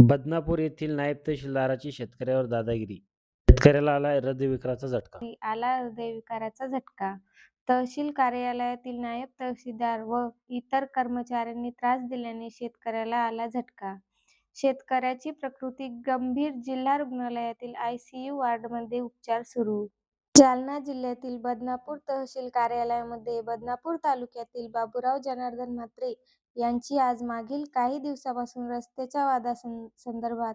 बदनापूर येथील नायब तहसीलदाराची शेतकऱ्यावर दादागिरी. शेतकऱ्याला आला हृदयविकाराचा झटका. आला हृदयविकाराचा झटका. तहसील कार्यालयातील नायब तहसीलदार व इतर कर्मचाऱ्यांनी त्रास दिल्याने शेतकऱ्याला आला झटका. शेतकऱ्याची प्रकृती गंभीर जिल्हा रुग्णालयातील आयसीयू वार्डमध्ये उपचार सुरू. जालना जिल्ह्यातील बदनापूर तहसील कार्यालयामध्ये बदनापूर तालुक्यातील बाबूराव जनार्दन म्हात्रे यांची आज मागील काही दिवसापासून रस्त्याच्या वादा संदर्भात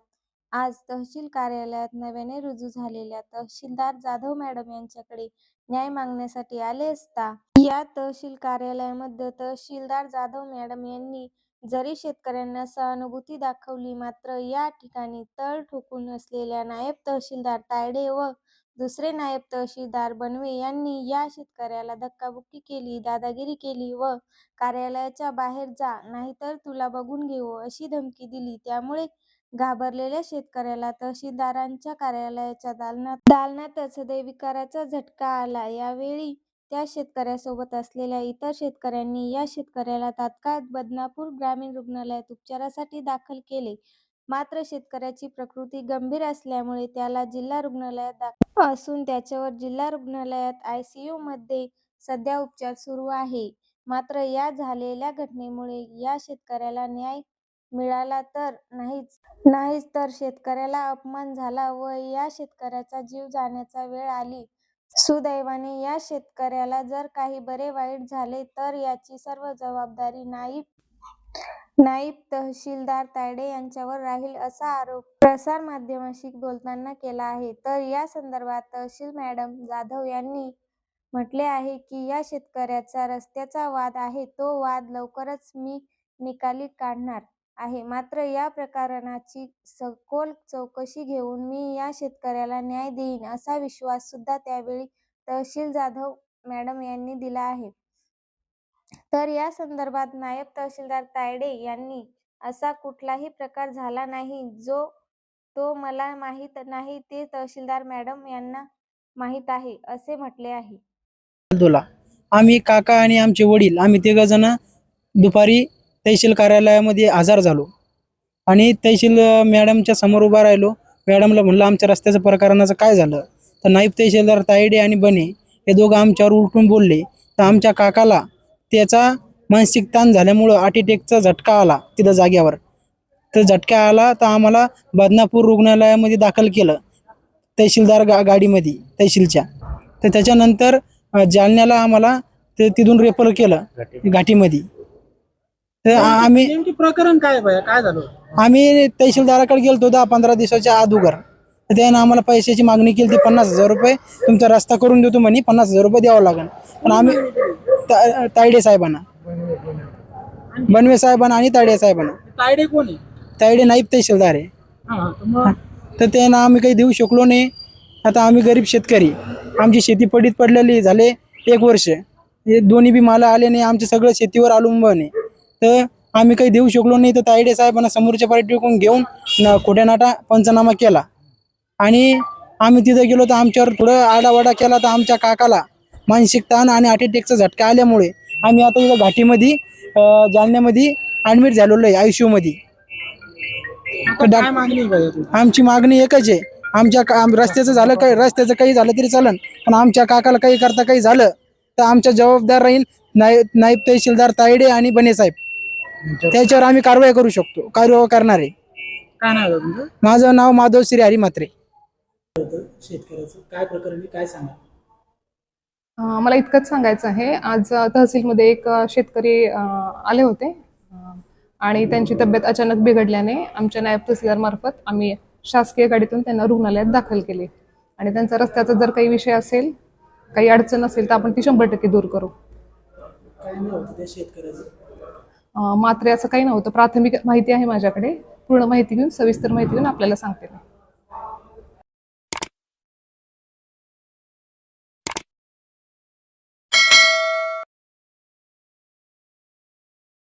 आज तहसील कार्यालयात नव्याने रुजू झालेल्या तहसीलदार जाधव मॅडम यांच्याकडे न्याय मागण्यासाठी आले असता या तहसील कार्यालयामध्ये तहसीलदार जाधव मॅडम यांनी जरी शेतकऱ्यांना सहानुभूती दाखवली मात्र या ठिकाणी तळ ठोकून असलेल्या नायब तहसीलदार तायडे व दुसरे नायब तहसीलदार बनवे यांनी या शेतकऱ्याला धक्काबुक्की केली दादागिरी केली व कार्यालयाच्या बाहेर जा नाहीतर तुला बघून घेऊ अशी धमकी दिली. त्यामुळे घाबरलेल्या शेतकऱ्याला तहसीलदारांच्या कार्यालयाच्या दालनात दालनातच हृदयविकाराचा झटका आला. यावेळी त्या शेतकऱ्यासोबत असलेल्या इतर शेतकऱ्यांनी या शेतकऱ्याला तात्काळ बदनापूर ग्रामीण रुग्णालयात उपचारासाठी दाखल केले. मात्र शेतकऱ्याची प्रकृती गंभीर असल्यामुळे त्याला जिल्हा रुग्णालयात दाखल असून त्याच्यावर जिल्हा रुग्णालयात आयसीयू मध्ये सध्या उपचार सुरू आहे. मात्र या झालेल्या घटनेमुळे या शेतकऱ्याला न्याय मिळाला तर नाहीच. नाहीच तर शेतकऱ्याला अपमान झाला व या शेतकऱ्याचा जीव जाण्याचा वेळ आली. सुदैवाने या शेतकऱ्याला जर काही बरे वाईट झाले तर याची सर्व जबाबदारी नाईब नाईब तहसीलदार तायडे यांच्यावर राहील असा आरोप प्रसार माध्यमांशी बोलताना केला आहे. तर या संदर्भात तहसील मॅडम जाधव यांनी म्हटले आहे की या शेतकऱ्याचा रस्त्याचा वाद आहे तो वाद लवकरच मी निकाली काढणार आहे. मात्र या प्रकरणाची सखोल चौकशी घेऊन मी या शेतकऱ्याला न्याय देईन असा विश्वास सुद्धा त्यावेळी तहसील जाधव मॅडम यांनी दिला आहे. तर या संदर्भात नायब तहसीलदार तायडे यांनी असा कुठलाही प्रकार झाला नाही जो तो मला माहीत नाही ते तहसीलदार मॅडम यांना माहीत आहे असे म्हटले आहे. तुला आम्ही काका आणि आमचे वडील आम्ही तिघ जण दुपारी तहसील कार्यालयामध्ये आजार झालो आणि तहसील मॅडमच्या समोर उभा राहिलो. मॅडमला म्हणलं आमच्या रस्त्याचं प्रकरणाचं काय झालं? तर नाईब तहसीलदार तायडे आणि बने हे दोघं आमच्यावर उलटून बोलले. तर आमच्या काकाला त्याचा मानसिक ताण झाल्यामुळं अटॅकचा झटका आला तिथं जाग्यावर. तर झटका आला तर आम्हाला बदनापूर रुग्णालयामध्ये दाखल केलं तहसीलदार गा गाडीमध्ये तहसीलच्या. तर त्याच्यानंतर जालन्याला आम्हाला ते तिथून रेफर केलं घाटीमध्ये. तर आम्ही प्रकरण काय काय झालं आम्ही तहसीलदाराकडे गेलतो दहा पंधरा दिवसाच्या अगोदर. तर त्यानं आम्हाला पैशाची मागणी केली ती पन्नास हजार रुपये. तुमचा रस्ता करून देतो म्हणे पन्नास हजार रुपये द्यावं लागेल. पण आम्ही ता- तायडे साहेबांना. बनवे साहेबांना आणि तायडे साहेबांना. तायडे कोण आहे? तायडे नाईब तहसीलदार आहे. हा, तर मग? तर त्यांना आम्ही काही देऊ शकलो नाही. आता आम्ही गरीब शेतकरी. आमची शेती पडीत पडलेली झाले एक वर्ष. हे दोन्ही बी मला आले नाही. आमचं सगळं शेतीवर अवलंबून आहे. तर आम्ही काही देऊ शकलो नाही. तर तायडे साहेबांना समोरच्या पार्टी टिकून घेऊन न खोट्या नाटा पंचनामा केला. आणि आम्ही तिथं गेलो तर आमच्यावर थोडं आडावाडा केला. तर आमच्या काकाला मानसिक ताण आणि हार्ट अटॅकचा झटका आल्यामुळे आम्ही आता इथं घाटीमध्ये जालन्यामध्ये ॲडमिट झालेलो आहे आय सी यूमध्ये आता काय मागणी आहे भैया तुझी? आमची मागणी एकच आहे. आमच्या का- रस्त्याचं झालं काही रस्त्याचं काही झालं तरी चालन पण आमच्या काकाला काही करता काही झालं तर आमच्या जबाबदार राहील नायब नायब तहसीलदार तायडे आणि बने साहेब. त्याच्यावर आम्ही कारवाई करू शकतो कारवाई करणार आहे. काय नाव आहे तुमचं? माझं नाव माधव श्री हरी म्हात्रे शेतकऱ्याचं काय प्रकरण आहे काय सांगा मला इतकंच सांगायचं आहे. आज तहसीलमध्ये एक शेतकरी आले होते. आणि त्यांची तब्येत अचानक बिघडल्याने आमच्या नायब तहसीलदार मार्फत आम्ही शासकीय गाडीतून त्यांना रुग्णालयात दाखल केले. आणि त्यांचा रस्त्याचा जर काही विषय असेल काही अडचण असेल तर आपण ती शंभर टक्के दूर करू. मात्र असं काही नव्हतं. प्राथमिक माहिती आहे माझ्याकडे. पूर्ण माहिती घेऊन सविस्तर माहिती घेऊन आपल्याला सांगते